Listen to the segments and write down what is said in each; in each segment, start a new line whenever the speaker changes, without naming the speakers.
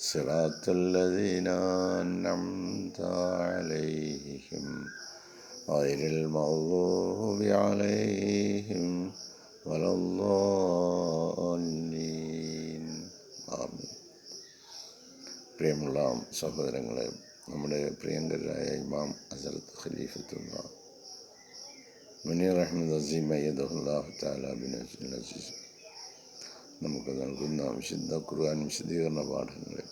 صراط الذين أنعمت عليهم غير المغضوب عليهم ولا الضالين ആമീൻ പ്രിയമുള്ള സഹോദരങ്ങളെ നമ്മുടെ പ്രിയങ്കരായ ഇമാം ഹസരത്ത് ഖലീഫത്തുള്ള മുനീർ അഹമ്മദ് അസീം അയ്യദുല്ലാഹു താല ബിൻ അസീസ് നമുക്ക് നൽകുന്ന വിശുദ്ധ ഖുർആൻ വിശദീകരണ പാഠങ്ങളിൽ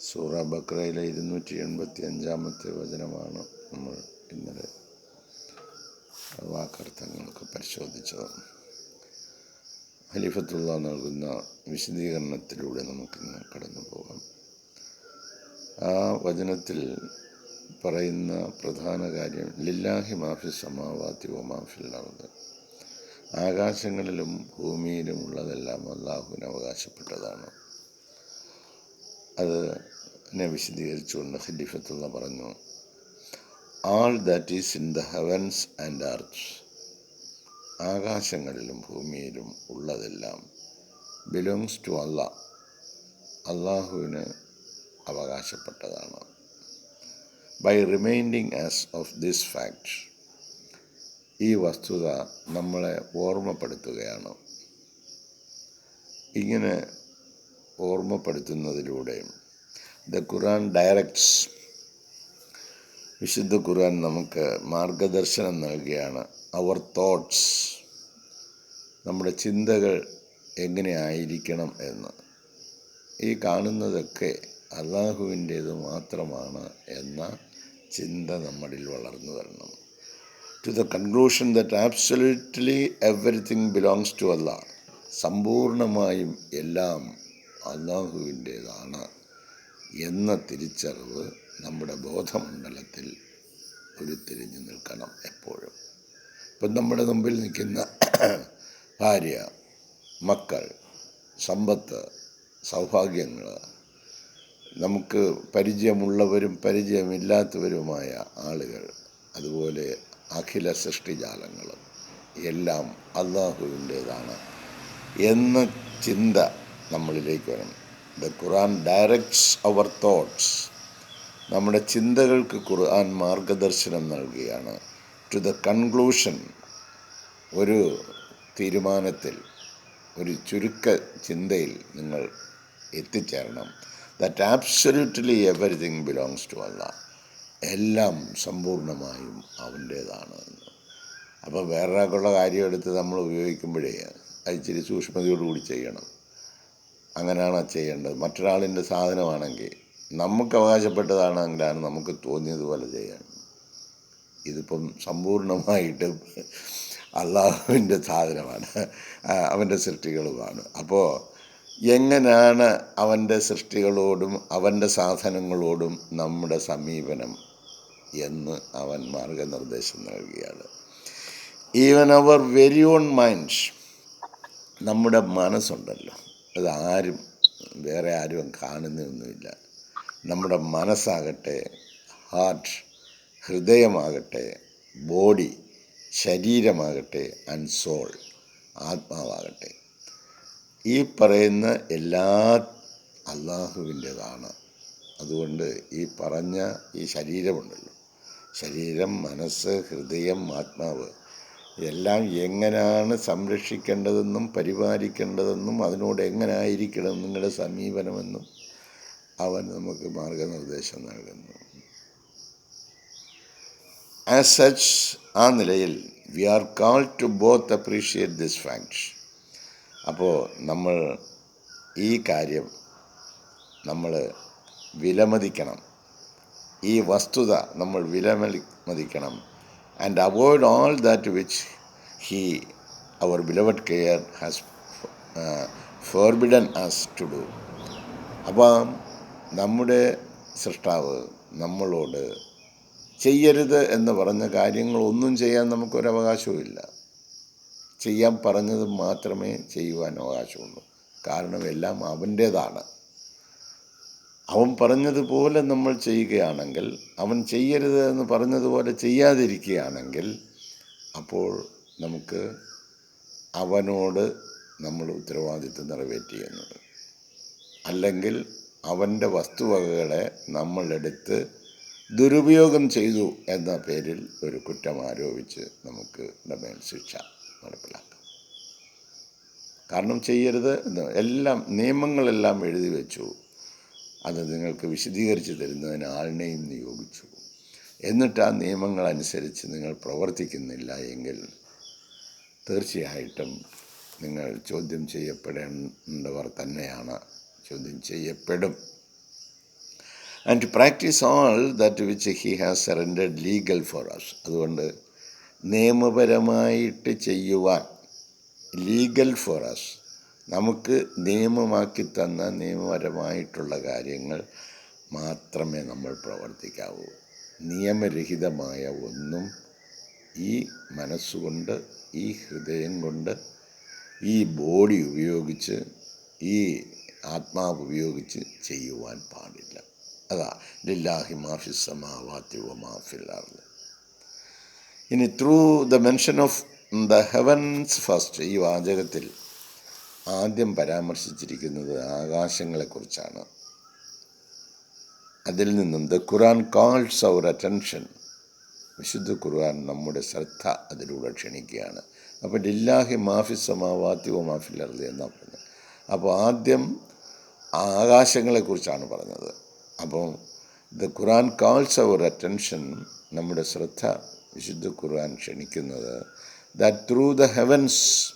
സൂറ ബക്രയിലെ ഇരുന്നൂറ്റി എൺപത്തി അഞ്ചാമത്തെ വചനമാണ് നമ്മൾ ഇന്നലെ വാക്കർത്ഥങ്ങൾക്ക് പരിശോധിച്ചത്. ഹലിഫത്തുള്ള നൽകുന്ന വിശദീകരണത്തിലൂടെ നമുക്കിന്ന് കടന്നു പോകാം. ആ വചനത്തിൽ പറയുന്ന പ്രധാന കാര്യം ലില്ലാഹി മാഫി സമാവാത്തി ഒ മാഫിൽ നടന്നത് ആകാശങ്ങളിലും ഭൂമിയിലും ഉള്ളതെല്ലാം അള്ളാഹുവിന് അവകാശപ്പെട്ടതാണ്. അത് എന്നെ വിശദീകരിച്ചുകൊണ്ട് ഖലീഫത്തുള്ള പറഞ്ഞു all that is in the heavens and earth ആകാശങ്ങളിലും ഭൂമിയിലും ഉള്ളതെല്ലാം ബിലോങ്സ് ടു അള്ളാ അള്ളാഹുവിന് അവകാശപ്പെട്ടതാണ്. By reminding us of this fact ഈ വസ്തുത നമ്മളെ ഓർമ്മപ്പെടുത്തുകയാണ്. ഇങ്ങനെ ഓർമ്മപ്പെടുത്തുന്നതിലൂടെ ദ ഖുറാൻ ഡയറക്ട്സ് വിശുദ്ധ ഖുറാൻ നമുക്ക് മാർഗദർശനം നൽകുകയാണ്. അവർ തോട്ട്സ് നമ്മുടെ ചിന്തകൾ എങ്ങനെയായിരിക്കണം എന്ന്. ഈ കാണുന്നതൊക്കെ അള്ളാഹുവിന്റേത് മാത്രമാണ് എന്ന ചിന്ത നമ്മളിൽ വളർന്നു വരണം. To the conclusion that absolutely everything belongs to Allah സമ്പൂർണമായും എല്ലാം അള്ളാഹുവിന്റേതാണ് എന്ന തിരിച്ചറിവ് നമ്മുടെ ബോധമണ്ഡലത്തിൽ ഉരുത്തിരിഞ്ഞു നിൽക്കണം എപ്പോഴും. ഇപ്പം നമ്മുടെ മുമ്പിൽ നിൽക്കുന്ന ഭാര്യ മക്കൾ സമ്പത്ത് സൗഭാഗ്യങ്ങൾ നമുക്ക് പരിചയമുള്ളവരും പരിചയമില്ലാത്തവരുമായ ആളുകൾ അതുപോലെ അഖില സൃഷ്ടിജാലങ്ങളും എല്ലാം അള്ളാഹുവിന്റേതാണ് എന്ന ചിന്ത നമ്മളിലേക്ക് വരണം. The Quran directs our thoughts നമ്മുടെ ചിന്തകൾക്ക് ഖുർആൻ മാർഗദർശനം നൽകുകയാണ്. ടു ദ കൺക്ലൂഷൻ ഒരു തീരുമാനത്തിൽ ഒരു ചുരുക്ക ചിന്തയിൽ നിങ്ങൾ എത്തിച്ചേരണം. That absolutely everything belongs to Allah എല്ലാം സമ്പൂർണമായും അവന്റേതാണ്. അപ്പോൾ വേറൊരാൾക്കുള്ള കാര്യം എടുത്ത് നമ്മൾ ഉപയോഗിക്കുമ്പോഴേ അത് ഇച്ചിരി സൂക്ഷ്മതയോടുകൂടി ചെയ്യണം. അങ്ങനെയാണ് ചെയ്യേണ്ടത്. മറ്റൊരാളിന്റെ സാധനമാണെങ്കിൽ നമുക്ക് അവകാശപ്പെട്ടതാണെങ്കിലാണ് നമുക്ക് തോന്നിയതുപോലെ ചെയ്യണം ഇതിപ്പം സമ്പൂർണമായിട്ട് അള്ളാഹുവിന്റെ സാധനമാണ്. അവന്റെ സൃഷ്ടികളുമാണ്. അപ്പോൾ എങ്ങനെയാണ് അവന്റെ സൃഷ്ടികളോടും അവന്റെ സാധനങ്ങളോടും നമ്മുടെ സമീപനം എന്ന് അവൻ മാർഗനിർദ്ദേശം നൽകുകയാണ് even our very own minds നമ്മുടെ മനസ്സുണ്ടല്ലോ. അത് ആരും വേറെ ആരും കാണുന്നൊന്നുമില്ല. നമ്മുടെ മനസ്സാകട്ടെ ഹാർട്ട് ഹൃദയമാകട്ടെ ബോഡി ശരീരമാകട്ടെ ആൻഡ് സോൾ ആത്മാവാകട്ടെ. ഈ പറയുന്ന എല്ലാ അള്ളാഹുവിന്റെതാണ് അതുകൊണ്ട് ഈ പറഞ്ഞ ഈ ശരീരമുണ്ടല്ലോ. ശരീരം മനസ്സ് ഹൃദയം ആത്മാവ് എല്ലാം എങ്ങനെയാണ് സംരക്ഷിക്കേണ്ടതെന്നും പരിപാലിക്കേണ്ടതെന്നും അതിനോട് എങ്ങനായിരിക്കണം നിങ്ങളുടെ സമീപനമെന്നും അവൻ നമുക്ക് മാർഗനിർദ്ദേശം നൽകുന്നു. ആസ് സച്ച് ആ നിലയിൽ we are call to both appreciate this fact അപ്പോൾ നമ്മൾ ഈ കാര്യം നമ്മൾ വിലമതിക്കണം. ഈ വസ്തുത നമ്മൾ വിലമതി മതിക്കണം and avoid all that which he our beloved care has forbidden us to do അപ്പോൾ നമ്മുടെ സൃഷ്ടാവ് നമ്മളോട് ചെയ്യരുത് എന്ന് പറഞ്ഞ കാര്യങ്ങളൊന്നും ചെയ്യാൻ നമുക്കൊരവകാശവുമില്ല. ചെയ്യാൻ പറഞ്ഞത് മാത്രമേ ചെയ്യുവാൻ അവകാശമുള്ളൂ. കാരണം എല്ലാം അവന്റേതാണ്. അവൻ പറഞ്ഞതുപോലെ നമ്മൾ ചെയ്യുകയാണെങ്കിൽ അവൻ ചെയ്യരുത് എന്ന് പറഞ്ഞതുപോലെ ചെയ്യാതിരിക്കുകയാണെങ്കിൽ അപ്പോൾ നമുക്ക് അവനോട് നമ്മൾ ഉത്തരവാദിത്വം നിറവേറ്റിയെന്നത് അല്ലെങ്കിൽ അവന്റെ വസ്തുവകകളെ നമ്മളെടുത്ത് ദുരുപയോഗം ചെയ്തു എന്ന പേരിൽ ഒരു കുറ്റം ആരോപിച്ച് നമുക്ക് ഡമേൽ ശിക്ഷ നടപ്പിലാക്കാം. കാരണം ചെയ്യരുത് എന്ന് എല്ലാം നിയമങ്ങളെല്ലാം എഴുതി വെച്ചു. അത് നിങ്ങൾക്ക് വിശദീകരിച്ച് തരുന്നതിന് ആളിനെയും നിയോഗിച്ചു. എന്നിട്ട് ആ നിയമങ്ങൾ അനുസരിച്ച് നിങ്ങൾ പ്രവർത്തിക്കുന്നില്ല എങ്കിൽ തീർച്ചയായിട്ടും നിങ്ങൾ ചോദ്യം ചെയ്യപ്പെടേണ്ടവർ തന്നെയാണ്. ചോദ്യം ചെയ്യപ്പെടും. And practice all that which he has സെറൻഡഡ് legal for us അതുകൊണ്ട് നിയമപരമായിട്ട് ചെയ്യുവാൻ ലീഗൽ ഫോർ അസ് നമുക്ക് നിയമമാക്കി തന്ന നിയമപരമായിട്ടുള്ള കാര്യങ്ങൾ മാത്രമേ നമ്മൾ പ്രവർത്തിക്കാവൂ. നിയമരഹിതമായ ഒന്നും ഈ മനസ്സുകൊണ്ട് ഈ ഹൃദയം കൊണ്ട് ഈ ബോഡി ഉപയോഗിച്ച് ഈ ആത്മാവ് ഉപയോഗിച്ച് ചെയ്യുവാൻ പാടില്ല. അതാ ലില്ലാഹി മാഫി സമാവാത്തി വ മാഫി അർദ്. ഇനി through the mention of the heavens first ഈ വാചകത്തിൽ ആദ്യം പരാമർശിച്ചിരിക്കുന്നത് ആകാശങ്ങളെക്കുറിച്ചാണ്. അതിൽ നിന്നും the Quran calls our attention. വിശുദ്ധ ഖുർആൻ നമ്മുടെ ശ്രദ്ധ അതിലൂടെ ക്ഷണിക്കുകയാണ്. അപ്പോൾ ലില്ലാഹി മാഫി സമാവാത്തി ഓ മാഫിൽ അർദ് എന്നാണ് പറഞ്ഞത് അപ്പോൾ ആദ്യം ആകാശങ്ങളെക്കുറിച്ചാണ് പറഞ്ഞത്. അപ്പോൾ the Quran calls our attention നമ്മുടെ ശ്രദ്ധ വിശുദ്ധ ഖുർആൻ ക്ഷണിക്കുന്നത് ദാറ്റ് ത്രൂ ദ ഹെവൻസ്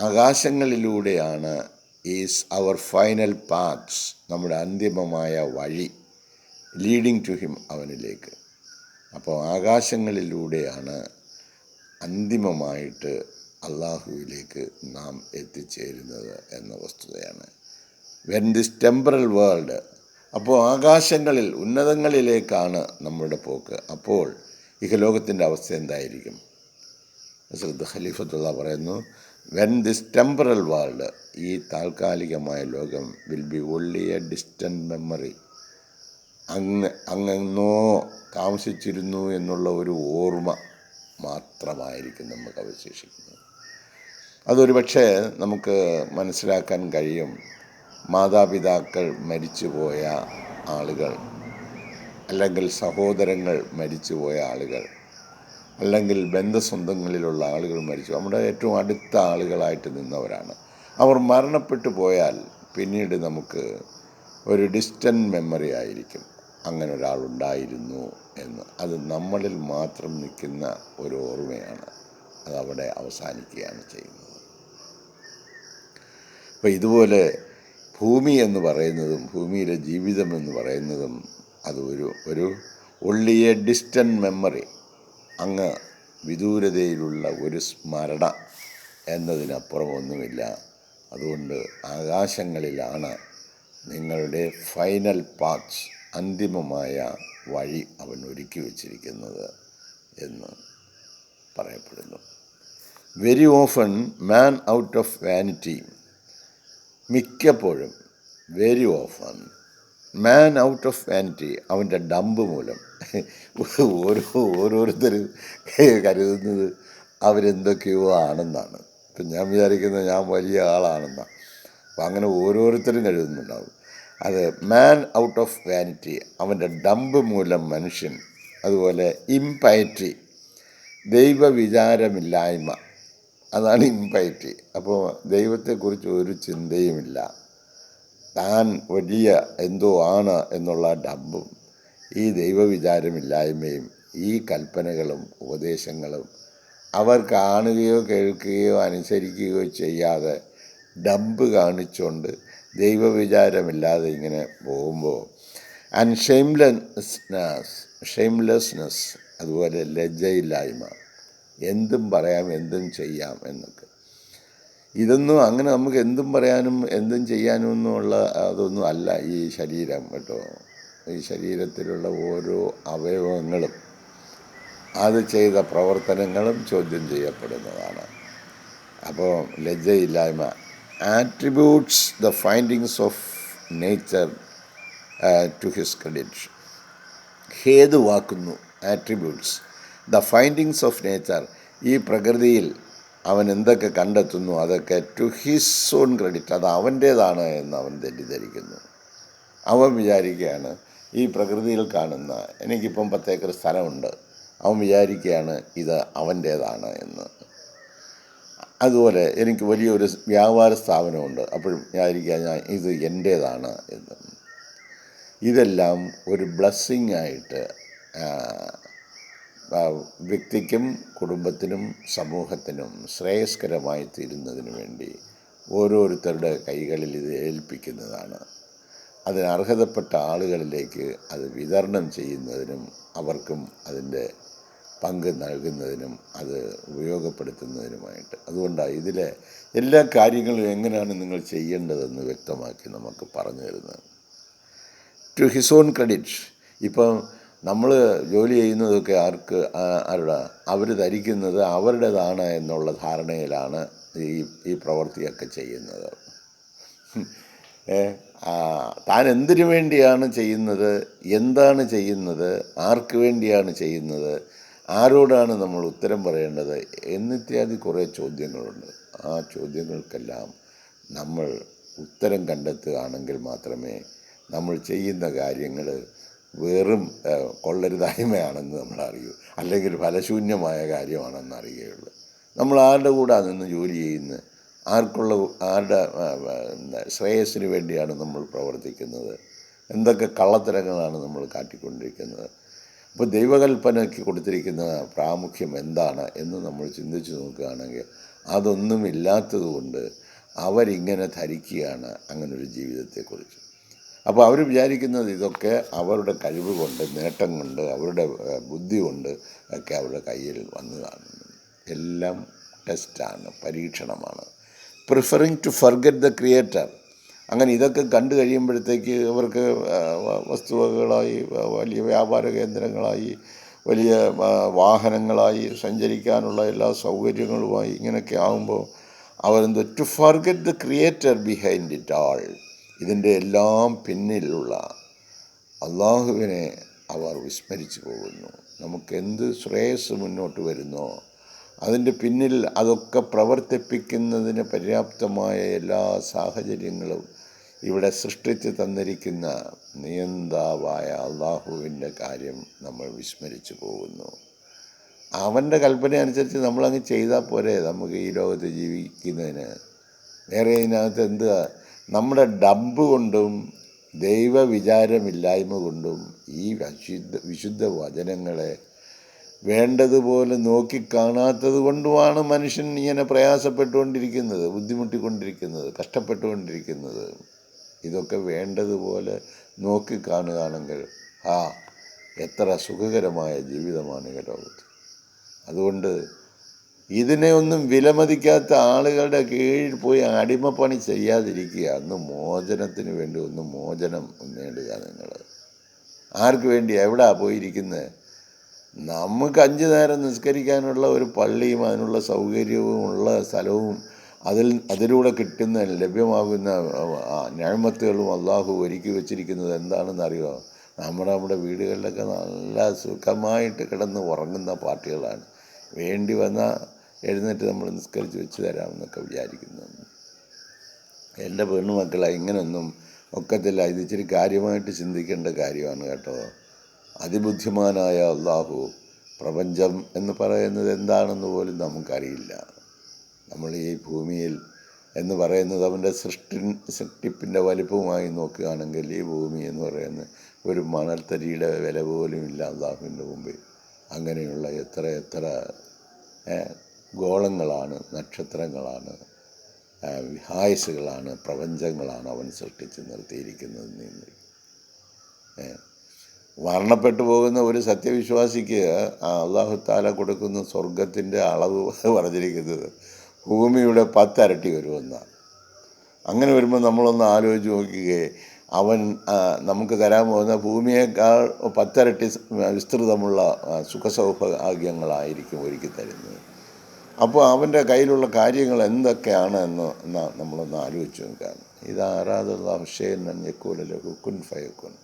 ആകാശങ്ങളിലൂടെയാണ് ഈസ് അവർ ഫൈനൽ പാത്സ് നമ്മുടെ അന്തിമമായ വഴി ലീഡിങ് ടു ഹിം അവനിലേക്ക്. അപ്പോൾ ആകാശങ്ങളിലൂടെയാണ് അന്തിമമായിട്ട് അള്ളാഹുവിലേക്ക് നാം എത്തിച്ചേരുന്നത് എന്ന വസ്തുതയാണ്. വെൻ ദിസ് ടെമ്പറൽ വേൾഡ് അപ്പോൾ ആകാശങ്ങളിൽ ഉന്നതങ്ങളിലേക്കാണ് നമ്മുടെ പോക്ക്. അപ്പോൾ ഇഹലോകത്തിന്റെ അവസ്ഥ എന്തായിരിക്കും? ശ്രദ്ധ ഖലീഫത്തുള്ള പറയുന്നു വെൻ ദിസ് ടെമ്പറൽ വേൾഡ് ഈ താൽക്കാലികമായ ലോകം will be only a distant memory അങ്ങ് അങ്ങെന്നോ താമസിച്ചിരുന്നു എന്നുള്ള ഒരു ഓർമ്മ മാത്രമായിരിക്കും നമുക്ക് അവശേഷിക്കുന്നത്. അതൊരു പക്ഷേ നമുക്ക് മനസ്സിലാക്കാൻ കഴിയും. മാതാപിതാക്കൾ മരിച്ചുപോയ ആളുകൾ അല്ലെങ്കിൽ സഹോദരങ്ങൾ മരിച്ചുപോയ ആളുകൾ അല്ലെങ്കിൽ ബന്ധസ്വന്തങ്ങളിലുള്ള ആളുകൾ മരിച്ചു. നമ്മുടെ ഏറ്റവും അടുത്ത ആളുകളായിട്ട് നിന്നവരാണ്. അവർ മരണപ്പെട്ടു പോയാൽ പിന്നീട് നമുക്ക് ഒരു ഡിസ്റ്റന്റ് മെമ്മറി ആയിരിക്കും. അങ്ങനെ ഒരാളുണ്ടായിരുന്നു എന്ന്. അത് നമ്മളിൽ മാത്രം നിൽക്കുന്ന ഒരു ഓർമ്മയാണ്. അതവിടെ അവസാനിക്കുകയാണ് ചെയ്യുന്നത്. അപ്പോൾ ഇതുപോലെ ഭൂമി എന്ന് പറയുന്നതും ഭൂമിയിലെ ജീവിതം എന്ന് പറയുന്നതും അതൊരു ഒരു ഒരു ഒള്ളി എ മെമ്മറി അങ്ങ് വിദൂരതയിലുള്ള ഒരു സ്മരണ എന്നതിനപ്പുറം ഒന്നുമില്ല അതുകൊണ്ട് ആകാശങ്ങളിലാണ് നിങ്ങളുടെ ഫൈനൽ പാച്ച് അന്തിമമായ വഴി അവൻ ഒരുക്കി വച്ചിരിക്കുന്നത് എന്ന് പറയപ്പെടുന്നു. Very often man out of vanity മിക്കപ്പോഴും very often man out of vanity അവന്റെ ഡമ്പ് മൂലം. ഓരോ ഓരോരുത്തർ കരുതുന്നത് അവരെന്തൊക്കെയോ ആണെന്നാണ്. ഇപ്പം ഞാൻ വിചാരിക്കുന്നത് ഞാൻ വലിയ ആളാണെന്നാണ് അപ്പം അങ്ങനെ ഓരോരുത്തരും കരുതുന്നുണ്ടാവും. അത് മാൻ ഔട്ട് ഓഫ് വാനിറ്റി അവന്റെ ഡമ്പ് മൂലം മനുഷ്യൻ. അതുപോലെ ഇംപയറ്റി ദൈവവിചാരമില്ലായ്മ. അതാണ് ഇംപയറ്റി അപ്പോൾ ദൈവത്തെക്കുറിച്ച് ഒരു ചിന്തയുമില്ല. താൻ വലിയ എന്തോ ആണ് എന്നുള്ള ഡമ്പും ഈ ദൈവവിചാരമില്ലായ്മയും ഈ കൽപ്പനകളും ഉപദേശങ്ങളും അവർ കാണുകയോ കേൾക്കുകയോ അനുസരിക്കുകയോ ചെയ്യാതെ ഡമ്പ് കാണിച്ചുകൊണ്ട് ദൈവവിചാരമില്ലാതെ ഇങ്ങനെ പോകുമ്പോൾ ആൻഡ് ഷെയിംലെസ്നെസ് ഷെയിംലെസ്നെസ് അതുപോലെ ലജ്ജയില്ലായ്മ എന്തും പറയാം എന്തും ചെയ്യാം എന്നൊക്കെ. ഇതൊന്നും അങ്ങനെ നമുക്ക് എന്തും പറയാനും എന്തും ചെയ്യാനും ഒന്നുമുള്ള അതൊന്നും അല്ല ഈ ശരീരം കേട്ടോ. ഈ ശരീരത്തിലുള്ള ഓരോ അവയവങ്ങളും അത് ചെയ്ത പ്രവർത്തനങ്ങളും ചോദ്യം ചെയ്യപ്പെടുന്നതാണ്. അപ്പോൾ ലജ്ജയില്ലായ്മ. Attributes the findings of nature to his credit ഹേതുവാക്കുന്നു. Attributes the findings of nature ഈ പ്രകൃതിയിൽ അവൻ എന്തൊക്കെ കണ്ടെത്തുന്നു അതൊക്കെ ടു ഹിസ് ഓൺ ക്രെഡിറ്റ് അത് അവന്റേതാണ് എന്ന് അവൻ തെറ്റിദ്ധരിക്കുന്നു. അവൻ വിചാരിക്കുകയാണ് ഈ പ്രകൃതിയിൽ കാണുന്ന എനിക്കിപ്പം പത്തേക്കർ സ്ഥലമുണ്ട് അവൻ വിചാരിക്കുകയാണ് ഇത് അവന്റേതാണ് എന്ന്. അതുപോലെ എനിക്ക് വലിയൊരു വ്യാപാര സ്ഥാപനമുണ്ട് അപ്പോഴും വിചാരിക്കുക ഞാൻ ഇത് എന്റേതാണ് എന്ന്. ഇതെല്ലാം ഒരു ബ്ലസ്സിങ് ആയിട്ട് ആ, വ്യക്തിക്കും കുടുംബത്തിനും സമൂഹത്തിനും ശ്രേയസ്കരമായി തീരുന്നതിന് വേണ്ടി ഓരോരുത്തരുടെ കൈകളിൽ ഇത് ഏൽപ്പിക്കുന്നതാണ്. അതിന് അർഹതപ്പെട്ട ആളുകളിലേക്ക് അത് വിതരണം ചെയ്യുന്നതിനും അവർക്കും അതിന്റെ പങ്ക് നൽകുന്നതിനും അത് ഉപയോഗപ്പെടുത്തുന്നതിനുമായിട്ട്. അതുകൊണ്ടാണ് ഇതിലെ എല്ലാ കാര്യങ്ങളും എങ്ങനെയാണ് നിങ്ങൾ ചെയ്യേണ്ടതെന്ന് വ്യക്തമാക്കി നമുക്ക് പറഞ്ഞു തരുന്നത്. ടു ഹിസ് ഓൺ ക്രെഡിറ്റ് ഇപ്പം നമ്മൾ ജോലി ചെയ്യുന്നതൊക്കെ ആർക്ക് ആരുടെ? അവർ ധരിക്കുന്നത് അവരുടേതാണ് എന്നുള്ള ധാരണയിലാണ് ഈ ഈ പ്രവൃത്തിയൊക്കെ ചെയ്യുന്നത്. താൻ എന്തിനു വേണ്ടിയാണ് ചെയ്യുന്നത്? എന്താണ് ചെയ്യുന്നത്? ആർക്ക് വേണ്ടിയാണ് ചെയ്യുന്നത്? ആരോടാണ് നമ്മൾ ഉത്തരം പറയേണ്ടത്? എന്നിത്യാദി കുറേ ചോദ്യങ്ങളുണ്ട്. ആ ചോദ്യങ്ങൾക്കെല്ലാം നമ്മൾ ഉത്തരം കണ്ടെത്തുകയാണെങ്കിൽ മാത്രമേ നമ്മൾ ചെയ്യുന്ന കാര്യങ്ങൾ വെറും കൊള്ളരുതായ്മയാണെന്ന് നമ്മൾ അറിയൂ അല്ലെങ്കിൽ ഫലശൂന്യമായ കാര്യമാണെന്ന് അറിയുകയുള്ളൂ. നമ്മൾ ആരുടെ കൂടെ നിന്ന് ജോലി ചെയ്യുന്ന? ആർക്കുള്ള ആരുടെ ശ്രേയസ്സിന് വേണ്ടിയാണ് നമ്മൾ പ്രവർത്തിക്കുന്നത്? എന്തൊക്കെ കള്ളത്തരങ്ങളാണ് നമ്മൾ കാട്ടിക്കൊണ്ടിരിക്കുന്നത്? അപ്പോൾ ദൈവകൽപ്പനയ്ക്ക് കൊടുത്തിരിക്കുന്ന പ്രാമുഖ്യം എന്താണ് എന്ന് നമ്മൾ ചിന്തിച്ചു നോക്കുകയാണെങ്കിൽ അതൊന്നുമില്ലാത്തത് കൊണ്ട് അവരിങ്ങനെ ധരിക്കുകയാണ് അങ്ങനൊരു ജീവിതത്തെക്കുറിച്ച്. അപ്പോൾ അവർ വിചാരിക്കുന്നത് ഇതൊക്കെ അവരുടെ കഴിവ് കൊണ്ട് നേട്ടം കൊണ്ട് അവരുടെ ബുദ്ധി കൊണ്ട് ഒക്കെ അവരുടെ കയ്യിൽ വന്നതാണ്. എല്ലാം ടെസ്റ്റാണ് പരീക്ഷണമാണ്. Preferring to forget the creator. അങ്ങനെ ഇതൊക്കെ കണ്ടു കഴിയുമ്പോഴത്തേക്ക് അവർക്ക് വസ്തുവകകളായി വലിയ വ്യാപാര കേന്ദ്രങ്ങളായി വലിയ വാഹനങ്ങളായി സഞ്ചരിക്കാനുള്ള എല്ലാ സൗകര്യങ്ങളുമായി ഇങ്ങനെയൊക്കെ ആകുമ്പോൾ അവരെന്തോ to forget the creator behind it all ഇതിന്റെ എല്ലാം പിന്നിലുള്ള അള്ളാഹുവിനെ അവർ വിസ്മരിച്ചു പോകുന്നു. നമുക്ക് എന്ത് ശ്രേയസ് മുന്നോട്ട് വരുന്നോ അതിന്റെ പിന്നിൽ അതൊക്കെ പ്രവർത്തിപ്പിക്കുന്നതിന് പര്യാപ്തമായ എല്ലാ സാഹചര്യങ്ങളും ഇവിടെ സൃഷ്ടിച്ച് തന്നിരിക്കുന്ന നിയന്താവായ അള്ളാഹുവിന്റെ കാര്യം നമ്മൾ വിസ്മരിച്ചു പോകുന്നു. അവന്റെ കൽപ്പന അനുസരിച്ച് നമ്മളങ്ങ് ചെയ്താൽ പോരെ നമുക്ക് ഈ ലോകത്ത് ജീവിക്കുന്നതിന്. വേറെ ഇതിനകത്ത് എന്തുവാ നമ്മുടെ ഡമ്പ് കൊണ്ടും ദൈവ വിചാരമില്ലായ്മ കൊണ്ടും ഈ വിശുദ്ധ വിശുദ്ധ വചനങ്ങളെ വേണ്ടതുപോലെ നോക്കിക്കാണാത്തത് കൊണ്ടുമാണ് മനുഷ്യൻ ഇങ്ങനെ പ്രയാസപ്പെട്ടുകൊണ്ടിരിക്കുന്നത് ബുദ്ധിമുട്ടിക്കൊണ്ടിരിക്കുന്നത് കഷ്ടപ്പെട്ടുകൊണ്ടിരിക്കുന്നത്. ഇതൊക്കെ വേണ്ടതുപോലെ നോക്കിക്കാണുകയാണെങ്കിൽ ആ എത്ര സുഖകരമായ ജീവിതമാണ് ഈ ലോകത്ത്. അതുകൊണ്ട് ഇതിനെ ഒന്നും വിലമതിക്കാത്ത ആളുകളുടെ കീഴിൽ പോയി അടിമപ്പണി ചെയ്യാതിരിക്കുക. അന്ന് മോചനത്തിന് വേണ്ടി ഒന്ന് മോചനം നേടുക നിങ്ങൾ ആർക്ക് വേണ്ടി എവിടാ പോയിരിക്കുന്നത് നമുക്ക് അഞ്ച് നേരം നിസ്കരിക്കാനുള്ള ഒരു പള്ളിയും അതിനുള്ള സൗകര്യവും ഉള്ള സ്ഥലവും അതിൽ അതിലൂടെ കിട്ടുന്ന ലഭ്യമാകുന്ന ആ, ഞാമത്തുകളും അള്ളാഹു ഒരുക്കി വെച്ചിരിക്കുന്നത് എന്താണെന്ന് അറിയുമോ നമ്മുടെ നമ്മുടെ വീടുകളിലൊക്കെ നല്ല സുഖമായിട്ട് കിടന്ന് ഉറങ്ങുന്ന പാർട്ടികളാണ്. വേണ്ടി വന്നാൽ എഴുന്നേറ്റ് നമ്മൾ നിസ്കരിച്ച് വെച്ച് തരാമെന്നൊക്കെ വിചാരിക്കുന്നു. എന്റെ പെണ്ണുമക്കളെ ഇങ്ങനൊന്നും ഒക്കത്തില്ല. ഇത് ഇച്ചിരി കാര്യമായിട്ട് ചിന്തിക്കേണ്ട കാര്യമാണ് കേട്ടോ. അതിബുദ്ധിമാനായ അള്ളാഹു പ്രപഞ്ചം എന്ന് പറയുന്നത് എന്താണെന്ന് പോലും നമുക്കറിയില്ല. നമ്മൾ ഈ ഭൂമിയിൽ എന്ന് പറയുന്നത് അവന്റെ സൃഷ്ടി സൃഷ്ടിപ്പിന്റെ വലിപ്പവുമായി നോക്കുകയാണെങ്കിൽ ഈ ഭൂമി എന്ന് പറയുന്നത് ഒരു മണൽത്തരിയുടെ വില പോലും ഇല്ല അള്ളാഹുവിന്റെ മുമ്പിൽ. അങ്ങനെയുള്ള എത്ര എത്ര ഗോളങ്ങളാണ് നക്ഷത്രങ്ങളാണ് വിഹായസുകളാണ് പ്രപഞ്ചങ്ങളാണ് അവൻ സൃഷ്ടിച്ച് നിർത്തിയിരിക്കുന്നത് നിങ്ങൾ മരണപ്പെട്ടു പോകുന്ന ഒരു സത്യവിശ്വാസിക്ക് അള്ളാഹുത്താല കൊടുക്കുന്ന സ്വർഗത്തിന്റെ അളവ് പറഞ്ഞിരിക്കുന്നത് ഭൂമിയുടെ പത്തരട്ടി വരുമെന്നാണ് അങ്ങനെ വരുമ്പോൾ നമ്മളൊന്ന് ആലോചിച്ച് നോക്കുകയെ അവൻ നമുക്ക് തരാൻ പോകുന്ന ഭൂമിയേക്കാൾ പത്തരട്ടി വിസ്തൃതമുള്ള സുഖസൗഭാഗ്യങ്ങളായിരിക്കും ഒരുക്കി തരുന്നത്. അപ്പോൾ അവന്റെ കയ്യിലുള്ള കാര്യങ്ങൾ എന്തൊക്കെയാണ് എന്ന് നമ്മളൊന്ന് ആലോചിച്ച് നോക്കുകയാണ് ഇത് ആരാധുള്ള അഭിഷേകൻ കുൻ ഫയക്കുൻ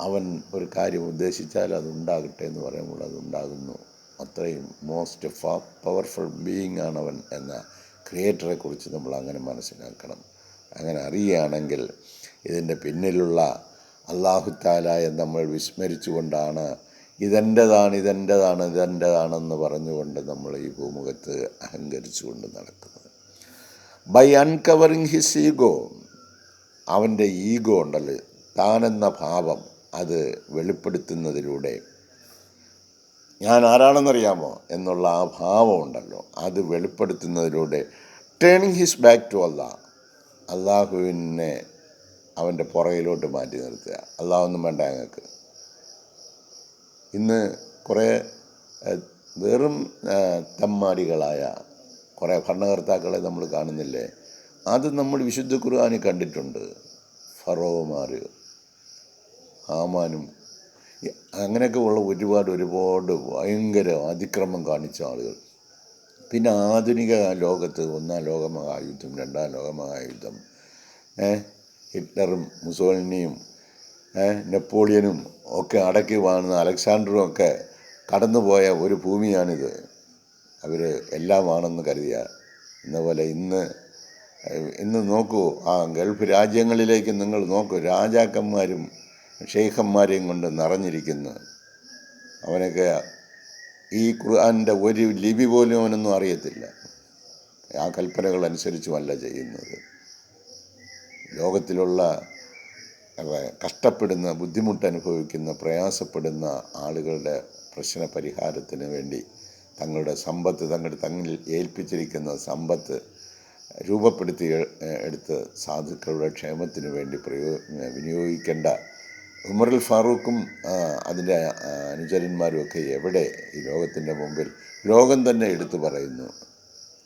അവൻ ഒരു കാര്യം ഉദ്ദേശിച്ചാൽ അത് ഉണ്ടാകട്ടെ എന്ന് പറയുമ്പോൾ അത് ഉണ്ടാകുന്നു. അത്രയും മോസ്റ്റ് പവർഫുൾ ബീയിങ് ആണ് അവൻ എന്ന ക്രിയേറ്ററെ കുറിച്ച് നമ്മൾ അങ്ങനെ മനസ്സിലാക്കണം. അങ്ങനെ അറിയുകയാണെങ്കിൽ ഇതിന്റെ പിന്നിലുള്ള അള്ളാഹുത്താലായ നമ്മൾ വിസ്മരിച്ചുകൊണ്ടാണ് ഇതെന്റെതാണ് ഇതെന്റെതാണ് ഇതെന്റെതാണെന്ന് പറഞ്ഞുകൊണ്ട് നമ്മൾ ഈ ഭൂമുഖത്ത് അഹങ്കരിച്ചുകൊണ്ട് നടക്കുന്നത്. ബൈ അൺകവറിങ് ഹിസ് ഈഗോ അവന്റെ ഈഗോ ഉണ്ടല്ലോ. താനെന്ന ഭാവം അത് വെളിപ്പെടുത്തുന്നതിലൂടെ. ഞാൻ ആരാണെന്നറിയാമോ? എന്നുള്ള ആ ഭാവം ഉണ്ടല്ലോ. അത് വെളിപ്പെടുത്തുന്നതിലൂടെ. Turning his back to Allah അള്ളാഹുവിനെ അവന്റെ പുറകിലോട്ട് മാറ്റി നിർത്തുക. അള്ളാഹൊന്നും വേണ്ട ഞങ്ങൾക്ക്. ഇന്ന് കുറേ വെറും തമ്മാടികളായ കുറേ ഭരണകർത്താക്കളെ നമ്മൾ കാണുന്നില്ലേ? അത് നമ്മൾ വിശുദ്ധ ഖുർആാനിൽ കണ്ടിട്ടുണ്ട്. ഫറോമാർ ഹാമാനും അങ്ങനെയൊക്കെ ഉള്ള ഒരുപാട് ഒരുപാട് ഭയങ്കര അതിക്രമം കാണിച്ച ആളുകൾ. പിന്നെ ആധുനിക ലോകത്ത് ഒന്നാം ലോകമഹായുദ്ധം രണ്ടാം ലോകമഹായുദ്ധം ഹിറ്റ്ലറും മുസോളിനിയും നെപ്പോളിയനും ഒക്കെ അടക്കി വാണുന്ന അലക്സാണ്ടറും ഒക്കെ കടന്നുപോയ ഒരു ഭൂമിയാണിത്. അവർ എല്ലാമാണെന്ന് കരുതിയ. എന്ന പോലെ ഇന്ന് ഇന്ന് നോക്കൂ ആ ഗൾഫ് രാജ്യങ്ങളിലേക്ക് നിങ്ങൾ നോക്കൂ രാജാക്കന്മാരും ഷെയ്ഖന്മാരെയും കൊണ്ട് നിറഞ്ഞിരിക്കുന്നു. അവനൊക്കെ ഈ ഖുർആാനിന്റെ ഒരു ലിപി പോലും അവനൊന്നും അറിയത്തില്ല. ആ കൽപ്പനകൾ അനുസരിച്ചുമല്ല ചെയ്യുന്നത്. ലോകത്തിലുള്ള കഷ്ടപ്പെടുന്ന ബുദ്ധിമുട്ട് അനുഭവിക്കുന്ന പ്രയാസപ്പെടുന്ന ആളുകളുടെ പ്രശ്ന പരിഹാരത്തിന് വേണ്ടി തങ്ങളുടെ സമ്പത്ത് തങ്ങളുടെ തങ്ങളിൽ ഏൽപ്പിച്ചിരിക്കുന്ന സമ്പത്ത് രൂപപ്പെടുത്തി എടുത്ത് സാധുക്കളുടെ ക്ഷേമത്തിന് വേണ്ടി പ്രയോ വിനിയോഗിക്കേണ്ട. ഉമറുൽ ഫാറൂഖും അതിന്റെ അനുചരന്മാരും ഒക്കെ എവിടെ ഈ ലോകത്തിന്റെ മുമ്പിൽ? ലോകം തന്നെ എടുത്തു പറയുന്നു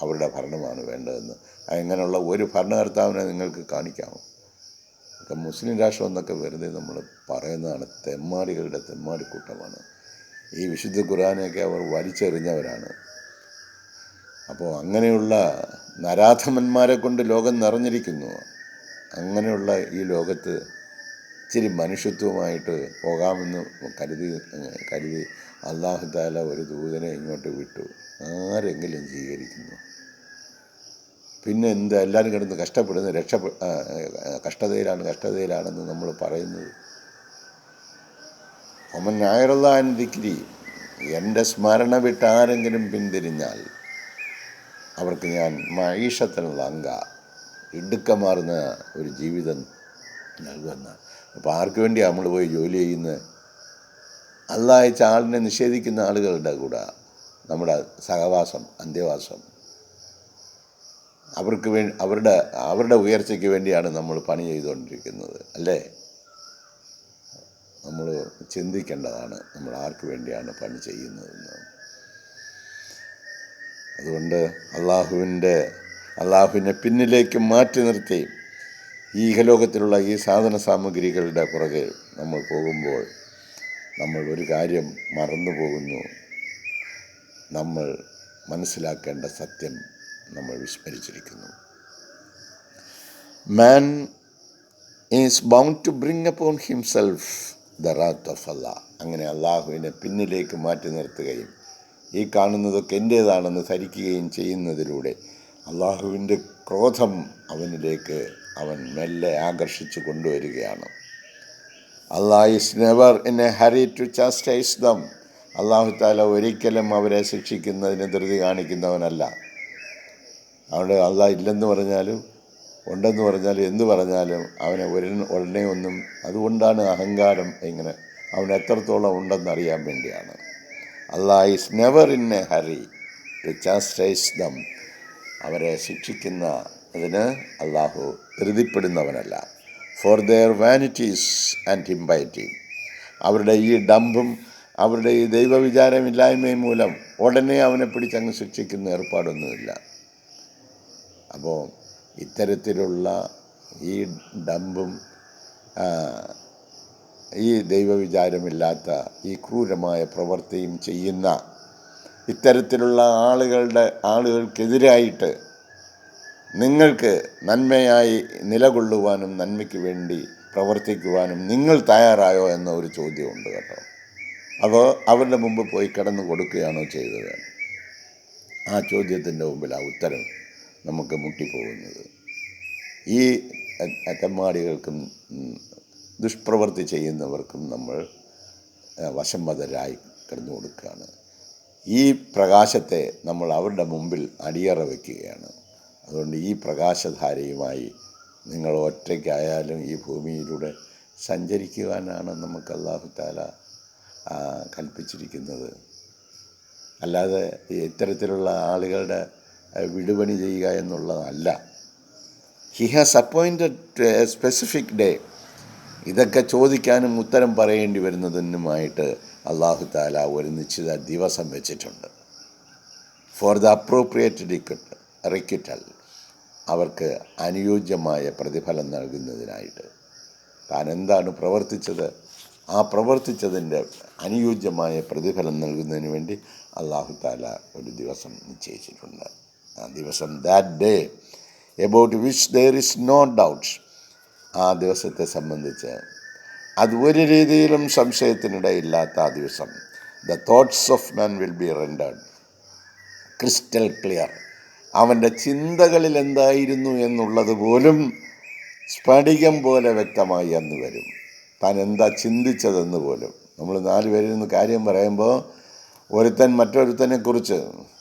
അവരുടെ ഭരണമാണ് വേണ്ടതെന്ന്. അങ്ങനെയുള്ള ഒരു ഭരണകർത്താവിനെ നിങ്ങൾക്ക് കാണിക്കാമോ? മുസ്ലിം രാഷ്ട്രം എന്നൊക്കെ വെറുതെ നമ്മൾ പറയുന്നതാണ് തെമ്മാടികളുടെ തെമ്മാടി കൂട്ടമാണ് ഈ വിശുദ്ധ ഖുറാനെയൊക്കെ അവർ വലിച്ചെറിഞ്ഞവരാണ്. അപ്പോൾ അങ്ങനെയുള്ള നരാധമന്മാരെ കൊണ്ട് ലോകം നിറഞ്ഞിരിക്കുന്നു. അങ്ങനെയുള്ള ഈ ലോകത്ത് ഇച്ചിരി മനുഷ്യത്വമായിട്ട് പോകാമെന്ന് കരുതി കരുതി അള്ളാഹു താല ഒരു ദൂതനെ ഇങ്ങോട്ട് വിട്ടു. ആരെങ്കിലും സ്വീകരിക്കുന്നു. പിന്നെ എന്താ എല്ലാവരും കിടന്ന് കഷ്ടപ്പെടുന്നത് രക്ഷപ്പെ കഷ്ടതയിലാണ് കഷ്ടതയിലാണെന്ന് നമ്മൾ പറയുന്നത്. ഒമൻ ഞായറുള്ളാൻ ദിക്രി എന്റെ സ്മരണ വിട്ട് ആരെങ്കിലും പിന്തിരിഞ്ഞാൽ അവർക്ക് ഞാൻ മഹീഷത്തിനുള്ള അങ്ക ഇടുക്കമാർന്ന ഒരു ജീവിതം നൽകുന്ന അപ്പോൾ ആർക്ക് വേണ്ടിയാണ് നമ്മൾ പോയി ജോലി ചെയ്യുന്നത് അള്ളായച്ച ആളിനെ നിഷേധിക്കുന്ന ആളുകളുടെ കൂടെ നമ്മുടെ സഹവാസം അന്ത്യവാസം അവർക്ക് വേണ്ടി അവരുടെ അവരുടെ ഉയർച്ചയ്ക്ക് വേണ്ടിയാണ് നമ്മൾ പണി ചെയ്തുകൊണ്ടിരിക്കുന്നത് അല്ലേ? നമ്മൾ ചിന്തിക്കേണ്ടതാണ് നമ്മൾ ആർക്ക് വേണ്ടിയാണ് പണി ചെയ്യുന്നതെന്ന്. അതുകൊണ്ട് അള്ളാഹുവിന്റെ അള്ളാഹുവിനെ പിന്നിലേക്ക് മാറ്റി നിർത്തി ഈ ഇഹലോകത്തിലുള്ള ഈ സാധന സാമഗ്രികളുടെ പുറകെ നമ്മൾ പോകുമ്പോൾ നമ്മൾ ഒരു കാര്യം മറന്നു പോകുന്നു നമ്മൾ മനസ്സിലാക്കേണ്ട സത്യം നമ്മൾ വിസ്മരിച്ചിരിക്കുന്നു. Man is bound to bring upon himself the wrath of Allah അങ്ങനെ അള്ളാഹുവിനെ പിന്നിലേക്ക് മാറ്റി നിർത്തുകയും ഈ കാണുന്നതൊക്കെ എന്റേതാണെന്ന് ധരിക്കുകയും ചെയ്യുന്നതിലൂടെ അള്ളാഹുവിന്റെ ക്രോധം അവനിലേക്ക് അവൻ മെല്ലെ ആകർഷിച്ചു കൊണ്ടുവരികയാണ്. Allah is never in a hurry to chastise them Allahu Taala ഒരിക്കലും അവരെ ശിക്ഷിക്കുന്നതിന് ധൃതി കാണിക്കുന്നവനല്ല. അതുകൊണ്ട് അല്ല ഇല്ലെന്ന് പറഞ്ഞാലും ഉണ്ടെന്ന് പറഞ്ഞാലും എന്ത് പറഞ്ഞാലും അവനെ ഒരു ഉടനെ ഒന്നും അതുകൊണ്ടാണ് അഹങ്കാരം ഇങ്ങനെ. അവൻ എത്രത്തോളം ഉണ്ടെന്ന് അറിയാൻ വേണ്ടിയാണ്. Allah is never in a hurry to chastise them അവരെ ശിക്ഷിക്കുന്ന അതിന് അള്ളാഹു ധൃതിപ്പെടുന്നവനല്ല. For their vanities and impiety അവരുടെ ഈ ഡംബും അവരുടെ ഈ ദൈവവിചാരമില്ലായ്മയും മൂലം ഉടനെ അവനെ പിടിച്ചങ്ങ് ശിക്ഷിക്കുന്ന ഏർപ്പാടൊന്നുമില്ല. അപ്പോൾ ഇത്തരത്തിലുള്ള ഈ ഡമ്പും ഈ ദൈവവിചാരമില്ലാത്ത ഈ ക്രൂരമായ പ്രവൃത്തിയും ചെയ്യുന്ന ഇത്തരത്തിലുള്ള ആളുകളുടെ ആളുകൾക്കെതിരായിട്ട് നിങ്ങൾക്ക് നന്മയായി നിലകൊള്ളുവാനും നന്മയ്ക്ക് വേണ്ടി പ്രവർത്തിക്കുവാനും നിങ്ങൾ തയ്യാറായോ എന്ന ഒരു ചോദ്യമുണ്ട് കേട്ടോ. അപ്പോൾ അവരുടെ മുമ്പ് പോയി കിടന്നു കൊടുക്കുകയാണോ ചെയ്തത്? ആ ചോദ്യത്തിന്റെ മുമ്പിൽ ആ ഉത്തരം. നമുക്ക് മുട്ടിപ്പോകുന്നത്. ഈ അറ്റമ്മാടികൾക്കും ദുഷ്പ്രവൃത്തി ചെയ്യുന്നവർക്കും നമ്മൾ വശംവതരായി കിടന്നു കൊടുക്കുകയാണ്. ഈ പ്രകാശത്തെ നമ്മൾ അവരുടെ മുമ്പിൽ അടിയറ വയ്ക്കുകയാണ് അതുകൊണ്ട് ഈ പ്രകാശധാരയുമായി നിങ്ങൾ ഒറ്റയ്ക്കായാലും ഈ ഭൂമിയിലൂടെ സഞ്ചരിക്കുവാനാണ് നമുക്ക് അള്ളാഹു താല കൽപ്പിച്ചിരിക്കുന്നത്. അല്ലാതെ ഇത്തരത്തിലുള്ള ആളുകളുടെ വിടുപണി ചെയ്യുക എന്നുള്ളതല്ല. He has appointed a specific day ഇതൊക്കെ ചോദിക്കാനും ഉത്തരം പറയേണ്ടി വരുന്നതിനുമായിട്ട് അള്ളാഹു താല ഒരു നിശ്ചിത ദിവസം വെച്ചിട്ടുണ്ട്. ഫോർ ദ അപ്രോപ്രിയേറ്റ് ഡിക്കറ്റ് റിക്കിറ്റൽ അവർക്ക് അനുയോജ്യമായ പ്രതിഫലം നൽകുന്നതിനായിട്ട്. താൻ എന്താണ് പ്രവർത്തിച്ചത്? ആ പ്രവർത്തിച്ചതിന്റെ അനുയോജ്യമായ പ്രതിഫലം നൽകുന്നതിന് വേണ്ടി അള്ളാഹു താല ഒരു ദിവസം നിശ്ചയിച്ചിട്ടുണ്ട്. ആ ദിവസം that day about which there is no doubts ആ ദിവസത്തെ സംബന്ധിച്ച്. അത് ഒരു രീതിയിലും സംശയത്തിനിടയില്ലാത്ത ആ ദിവസം. The thoughts of man will be rendered crystal clear അവന്റെ ചിന്തകളിൽ എന്തായിരുന്നു എന്നുള്ളത് പോലും സ്ഫടികം പോലെ വ്യക്തമായി അന്ന് വരും. താൻ എന്താ ചിന്തിച്ചതെന്ന് പോലും. നമ്മൾ നാല് പേരിൽ നിന്ന് കാര്യം പറയുമ്പോൾ ഒരുത്തൻ മറ്റൊരുത്തനെ കുറിച്ച് ഏ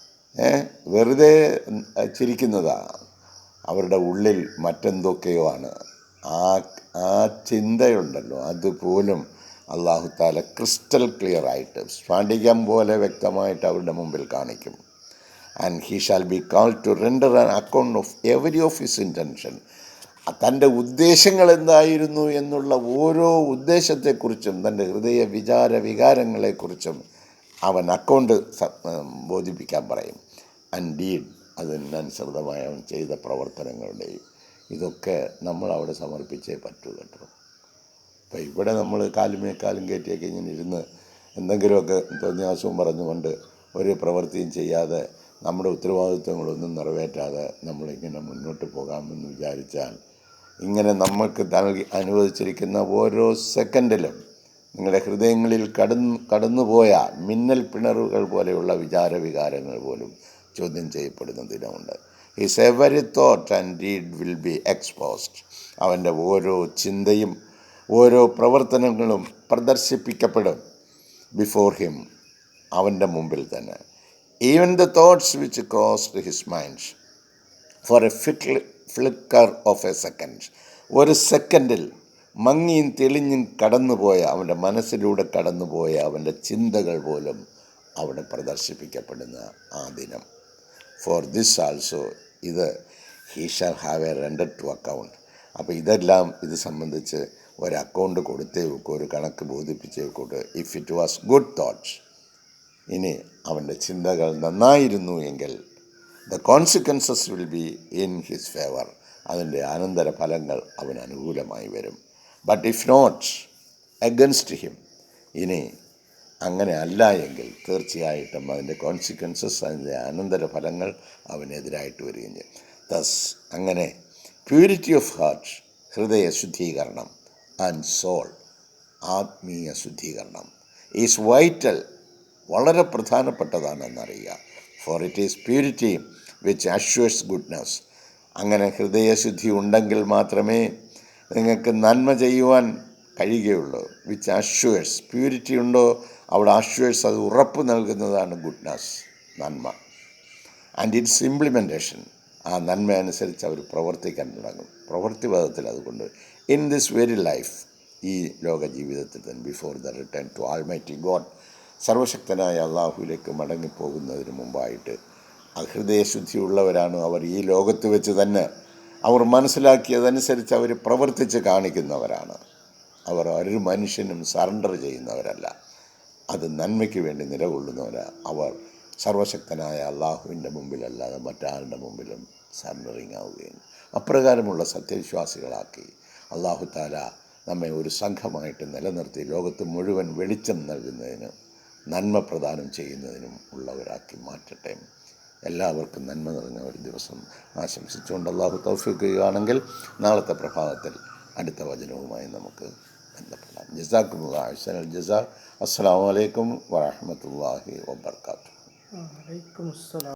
വെറുതെ ചിരിക്കുന്നതാ. അവരുടെ ഉള്ളിൽ മറ്റെന്തൊക്കെയോ ആണ്. ആ ആ ചിന്തയുണ്ടല്ലോ. അതുപോലും അള്ളാഹു താല ക്രിസ്റ്റൽ ക്ലിയർ ആയിട്ട് സ്ഫടികം പോലെ വ്യക്തമായിട്ട് അവരുടെ മുമ്പിൽ കാണിക്കും. And he shall be call to render an account of every of his intention തന്റെ ഉദ്ദേശങ്ങൾ എന്തായിരുന്നു എന്നുള്ള ഓരോ ഉദ്ദേശത്തെക്കുറിച്ചും തന്റെ ഹൃദയ വിചാര വികാരങ്ങളെക്കുറിച്ചും അവൻ അക്കൗണ്ട് ബോധിപ്പിക്കാൻ പറയും. ആൻഡ് ഡീഡ് അതിനനുസൃതമായ അവൻ ചെയ്ത പ്രവർത്തനങ്ങളുടെയും ഇതൊക്കെ നമ്മൾ അവിടെ സമർപ്പിച്ചേ പറ്റൂ കേട്ടോ. അപ്പം ഇവിടെ നമ്മൾ കാലുമേ കാലും കയറ്റിയൊക്കെ ഇങ്ങനെ ഇരുന്ന് എന്തെങ്കിലുമൊക്കെ തോന്നിയാസവും പറഞ്ഞുകൊണ്ട് ഒരു പ്രവൃത്തിയും ചെയ്യാതെ നമ്മുടെ ഉത്തരവാദിത്വങ്ങളൊന്നും നിറവേറ്റാതെ നമ്മളിങ്ങനെ മുന്നോട്ട് പോകാമെന്ന് വിചാരിച്ചാൽ ഇങ്ങനെ നമുക്ക് നൽകി അനുവദിച്ചിരിക്കുന്ന ഓരോ സെക്കൻഡിലും നിങ്ങളുടെ ഹൃദയങ്ങളിൽ കടന്നു കടന്നുപോയ മിന്നൽ പിണറുകൾ പോലെയുള്ള വിചാര വികാരങ്ങൾ പോലും ചോദ്യം ചെയ്യപ്പെടുന്ന ദിനമുണ്ട് his every thought and deed will be exposed അവന്റെ ഓരോ ചിന്തയും ഓരോ പ്രവർത്തനങ്ങളും പ്രദർശിപ്പിക്കപ്പെടും ബിഫോർ ഹിം അവന്റെ മുമ്പിൽ തന്നെ. Even the thoughts which crossed his minds for a ഫിക് flicker of a second ഒരു സെക്കൻഡിൽ മങ്ങിയും തെളിഞ്ഞും കടന്നുപോയ അവന്റെ മനസ്സിലൂടെ കടന്നുപോയ അവന്റെ ചിന്തകൾ പോലും അവിടെ പ്രദർശിപ്പിക്കപ്പെടുന്ന ആ ദിനം. ഫോർ ദിസ് ആൾസോ ഇത് he shall have a render to account അപ്പോൾ ഇതെല്ലാം ഇത് സംബന്ധിച്ച് ഒരു അക്കൗണ്ട് കൊടുത്തേ വെക്കും ഒരു കണക്ക് ബോധിപ്പിച്ചേ വെക്കോട്ട് if it was good thoughts ഇനി അവന്റെ ചിന്തകൾ നന്നായിരുന്നു എങ്കിൽ the consequences will be in his favour അതിന്റെ അനന്തര ഫലങ്ങൾ അവന് അനുകൂലമായി വരും. But if not against him ഇനി അങ്ങനെ അല്ല എങ്കിൽ തീർച്ചയായിട്ടും അതിന്റെ കോൺസിക്വൻസസ് അതിന്റെ അനന്തര ഫലങ്ങൾ അവനെതിരായിട്ട് വരികയും ചെയ്യും. തസ് അങ്ങനെ പ്യൂരിറ്റി ഓഫ് ഹാർട്ട് ഹൃദയ ശുദ്ധീകരണം ആൻഡ് സോൾ ആത്മീയ ശുദ്ധീകരണം ഈസ് വൈറ്റൽ വളരെ പ്രധാനപ്പെട്ടതാണെന്നറിയുക for it is purity which assures goodness അങ്ങനെ ഹൃദയശുദ്ധി ഉണ്ടെങ്കിൽ മാത്രമേ നിങ്ങൾക്ക് നന്മ ചെയ്യുവാൻ കഴിയുകയുള്ളൂ. വിച്ച് അഷ്വേഴ്സ് പ്യൂരിറ്റി ഉണ്ടോ? അവിടെ ആശ്വേഴ്സ് അത് ഉറപ്പ് നൽകുന്നതാണ് ഗുഡ്നസ് നന്മ. ആൻഡ് ഇറ്റ്സ് ഇംപ്ലിമെന്റേഷൻ ആ നന്മ അനുസരിച്ച് അവർ പ്രവർത്തിക്കാൻ തുടങ്ങും. പ്രവൃത്തി പദത്തിൽ അതുകൊണ്ട് ഇൻ ദിസ് വെരി ലൈഫ് ഈ ലോക ജീവിതത്തിൽ തന്നെ before the return to almighty God സർവശക്തനായ അള്ളാഹുവിലേക്ക് മടങ്ങിപ്പോകുന്നതിന് മുമ്പായിട്ട് ഹൃദയശുദ്ധിയുള്ളവരാണ് അവർ ഈ ലോകത്ത് വെച്ച് തന്നെ. അവർ മനസ്സിലാക്കിയതനുസരിച്ച് അവർ പ്രവർത്തിച്ച് കാണിക്കുന്നവരാണ്. അവർ ഒരു മനുഷ്യനും സറണ്ടർ ചെയ്യുന്നവരല്ല. അത് നന്മയ്ക്ക് വേണ്ടി നിലകൊള്ളുന്നവരാ. അവർ സർവശക്തനായ അള്ളാഹുവിന്റെ മുമ്പിലല്ലാതെ മറ്റാരുടെ മുമ്പിലും സറണ്ടറിങ് ആവുകയും അപ്രകാരമുള്ള സത്യവിശ്വാസികളാക്കി അള്ളാഹു താല നമ്മെ ഒരു സംഘമായിട്ട് നിലനിർത്തി ലോകത്ത് മുഴുവൻ വെളിച്ചം നൽകുന്നതിനും നന്മ പ്രദാനം ചെയ്യുന്നതിനും ഉള്ളവരാക്കി മാറ്റട്ടെ. എല്ലാവർക്കും നന്മ നിറഞ്ഞ ഒരു ദിവസം ആശംസിച്ചുകൊണ്ട് അള്ളാഹു തൗഫീഖ് നാളത്തെ പ്രഭാതത്തിൽ അടുത്ത വചനവുമായി നമുക്ക് جزاكم الله احسن الجزاء. السلام عليكم ورحمة الله
وبركاته. وعليكم السلام.